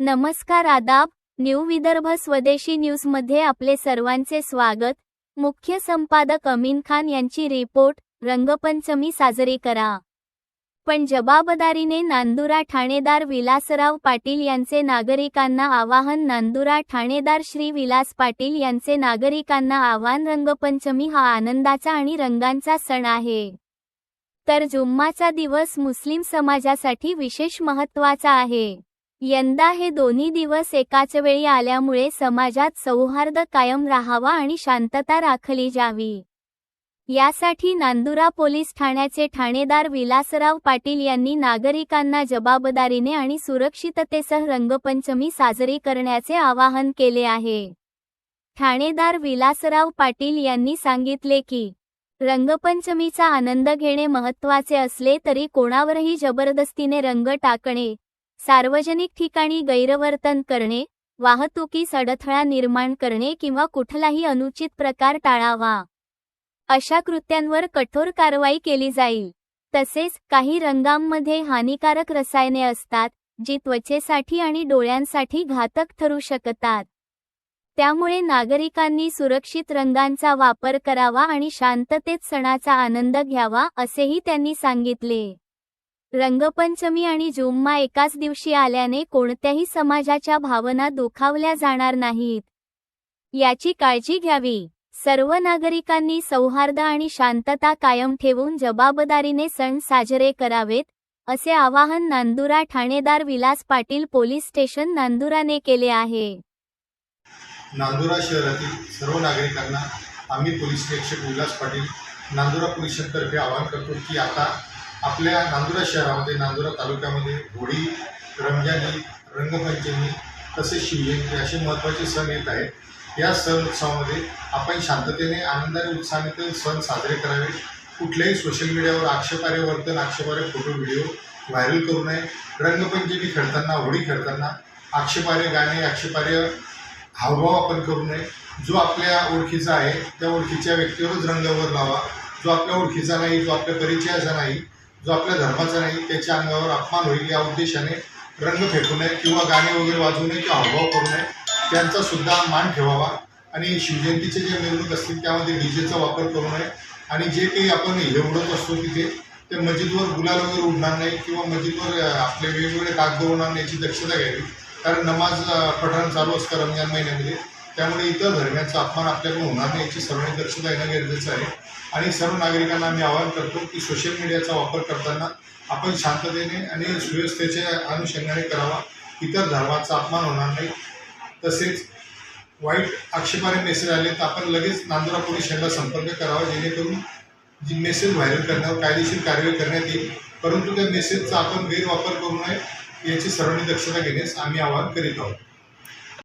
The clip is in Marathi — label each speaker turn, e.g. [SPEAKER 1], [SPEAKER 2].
[SPEAKER 1] नमस्कार आदाब न्यू विदर्भ स्वदेशी न्यूजमध्ये आपले सर्वांचे स्वागत. मुख्य संपादक अमीन खान यांची रिपोर्ट रंगपंचमी साजरी करा. पण जबाबदारीने नांदुरा ठाणेदार विलासराव पाटील यांचे नागरिकांना आवाहन नांदुरा ठाणेदार श्री विलास पाटील यांचे नागरिकांना आव्हान रंगपंचमी हा आनंदाचा आणि रंगांचा सण आहे. तर जुम्माचा दिवस मुस्लिम समाजासाठी विशेष महत्त्वाचा आहे. यंदा हे दोन्ही दिवस एकाच वेळी आल्यामुळे समाजात सौहार्द कायम राहावा आणि शांतता राखली जावी. यासाठी नांदुरा पोलीस ठाण्याचे ठाणेदार विलासराव पाटील यांनी नागरिकांना जबाबदारीने आणि सुरक्षिततेसह रंगपंचमी साजरी करण्याचे आवाहन केले आहे. ठाणेदार विलासराव पाटील यांनी सांगितले की रंगपंचमीचा आनंद घेणे महत्त्वाचे असले तरी कोणावरही जबरदस्तीने रंग टाकणे सार्वजनिक ठिकाणी गैरवर्तन करणे वाहतुकीस अडथळा निर्माण करणे किंवा कुठलाही अनुचित प्रकार टाळावा. अशा कृत्यांवर कठोर कारवाई केली जाईल. तसेच काही रंगांमध्ये हानिकारक रसायने असतात जी त्वचेसाठी आणि डोळ्यांसाठी घातक ठरू शकतात. त्यामुळे नागरिकांनी सुरक्षित रंगांचा वापर करावा आणि शांततेत सणाचा आनंद घ्यावा असेही त्यांनी सांगितले. रंगपंचमी आणि जुम्मा एकाच दिवशी आल्याने कोणत्याही समाजाच्या भावना दुखावल्या जाणार नाहीत. याची काळजी घ्यावी. सर्व नागरिकांनी सौहार्द आणि शांतता कायम ठेवून जबाबदारीने सण साजरे करावेत असे आवाहन नांदुरा ठाणेदार विलास पाटील पोलीस स्टेशन नांदुराने केले आहे.
[SPEAKER 2] नांदुरा शहरातील सर्व नागरिकांना आम्ही पोलीस निरीक्षक विलास पाटील नांदुरा पोलिसांतर्फे आवाहन करतो की आता आपल्या नांदुरा शहरामध्ये नांदुरा तालुक्यामध्ये होळी रमजानी रंगपंचमी तसेच शिवजयंती असे महत्त्वाचे सण येत आहेत. या सण उत्सवामध्ये आपण शांततेने आनंदाने उत्साहाने ते सण साजरे करावे. कुठल्याही सोशल मीडियावर आक्षेपार्ह वर्तन आक्षेपार्ह फोटो व्हिडिओ व्हायरल करू नये. रंगपंचमी खेळताना होळी खेळताना आक्षेपार्ह गाणे आक्षेपार्ह हावभाव आपण करू नये. जो आपल्या ओळखीचा आहे त्या ओळखीच्या व्यक्तीवरच रंगावर लावा. जो आपल्या ओळखीचा नाही जो आपल्या परिचयाचा नाही जो आपल्या धर्माचा नाही त्याच्या अंगावर अपमान होईल या उद्देशाने रंग फेकू नये किंवा गाणे वगैरे वाजवू नये किंवा हावभाव करू नये. त्यांचा सुद्धा मान ठेवावा. आणि शिवजयंतीचे जे मिरवणूक असतील त्यामध्ये डीजेचा वापर करू नये. आणि जे काही आपण हे उडत असतो तिथे ते मस्जिदवर गुलाल वगैरे उडणार नाही किंवा मस्जिदवर आपले वेगवेगळे कागद उडणार नाही याची दक्षता घ्यावी. कारण नमाज अ, पठण चालू असतं रमजान महिन्यामध्ये. त्यामुळे इतर धर्माचा अपमान आपल्याकडून होणार नाही याची सर्वांनी दक्षता येणं गरजेचं आहे. आणि सर्व नागरिकांना आम्ही आवाहन करतो की सोशल मीडियाचा वापर करताना आपण शांततेने आणि सुव्यवस्थेच्या अनुषंगाने करावा. इतर धर्माचा अपमान होणार नाही. तसेच वाईट आक्षेपाने मेसेज आले तर आपण लगेच नांदुरा पोलीस यांना संपर्क करावा जेणेकरून जी मेसेज व्हायरल करण्यावर कायदेशीर कारवाई करण्यात येईल. परंतु त्या मेसेजचा आपण गैरवापर करू नये याची सर्वांनी दक्षता घेण्यास आम्ही आवाहन करीत आहोत.